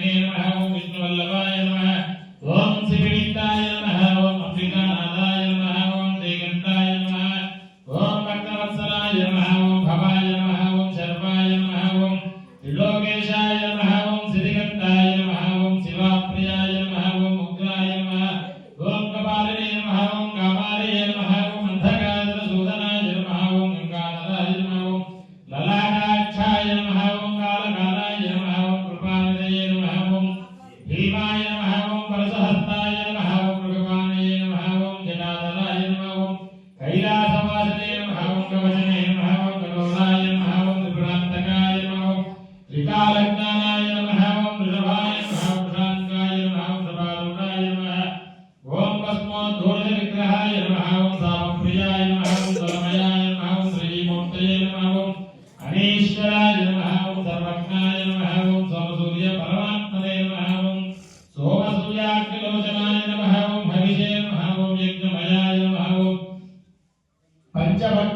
వినాయకుడికి నమ ఓం విష్ణువల్లభాయ నమ ఓం శివనిత్యాయ నమ ఓం అఫ్రికానాథాయ నమ ఓం శ్రీకంఠాయ నమ ఓం భక్తవత్సలాయ శర్వాయ నమ ఓం త్రిలోకేశాయ నమ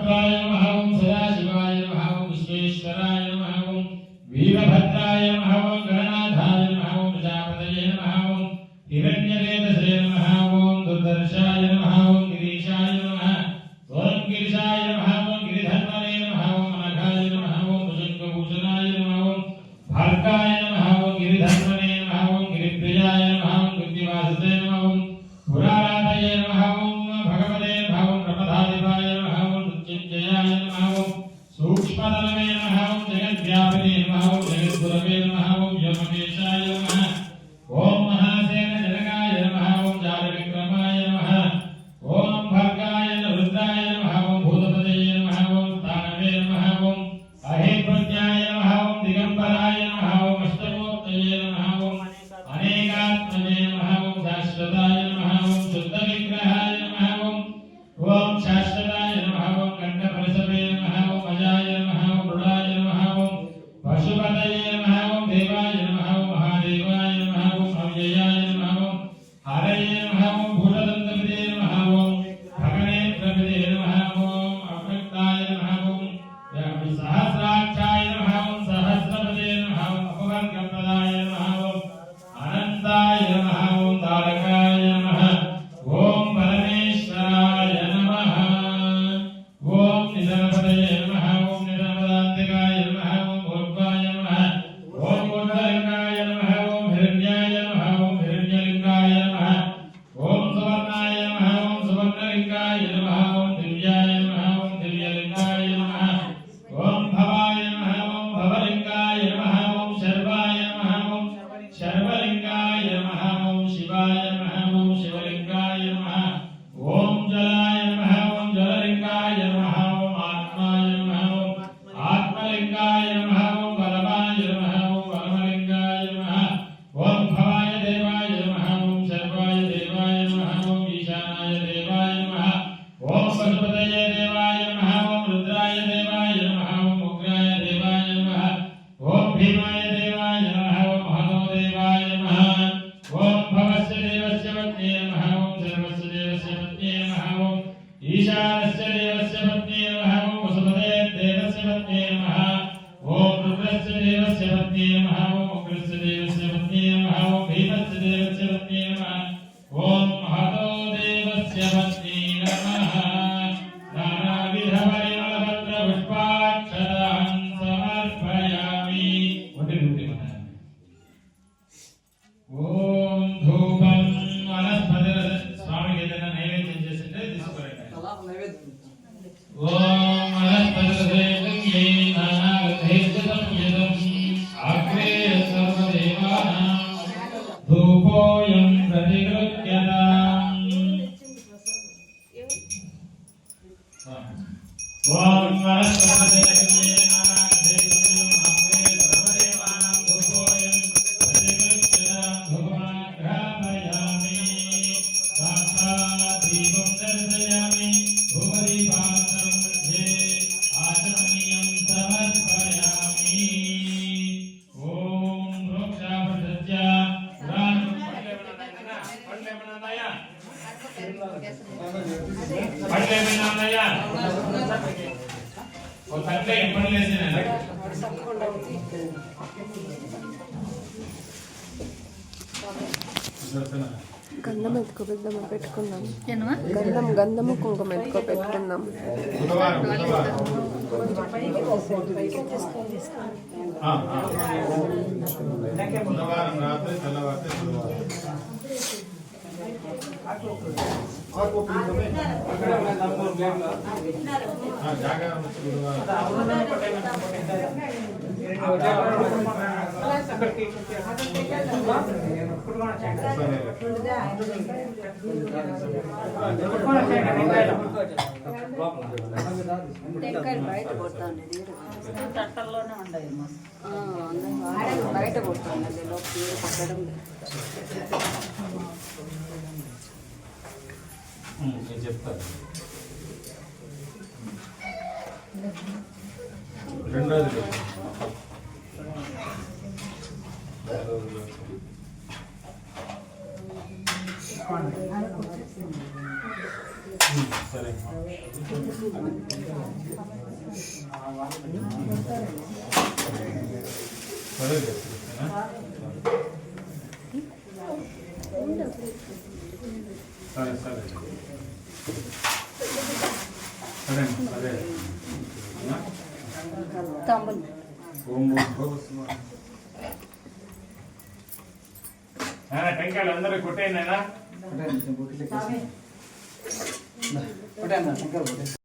वीरभद्राय नमः ॐ सदाशिवाय नमः ॐ विश्वेश्वराय नमः ॐ वीरभद्राय नमः ॐ गणनाथाय नमः ॐ प्रजापतये नमः ॐ हिरण्यदे नमः जगद्व्यापिने पत्नी नमः ओम उग्रस्य देवस्य पत्नी नमः ओम भीमस्य देवस्य पत्नी नमः ओम महतो देवस्य पत्नी नमः नानाविधपरिमलपत्र पुष्पाक्षतां समर्पयामि वटे रूपे मनः ఓం ధూపం వనస్పతి స్వామికి ఏదైనా నైవేద్యం చేసింటే తీసుకోరండి ఓం अधिकृत्यताम् ओम नमः గంధం ఎత్తుకో పెద్దాం పెట్టుకుందాం. గంధం గంధము కుంకుమ ఎత్తుకో పెట్టుకుందాం. బుధవారం. బయట కొడతా ఉండేది తట్టల్లోనే ఉండేది చెప్తాను. రెండోది. సరే సరే. సరే సరే. సరే సరే. తమ్ముడు ఓం భూస్వ టెంకాయలు అందరూ కొట్టేయండి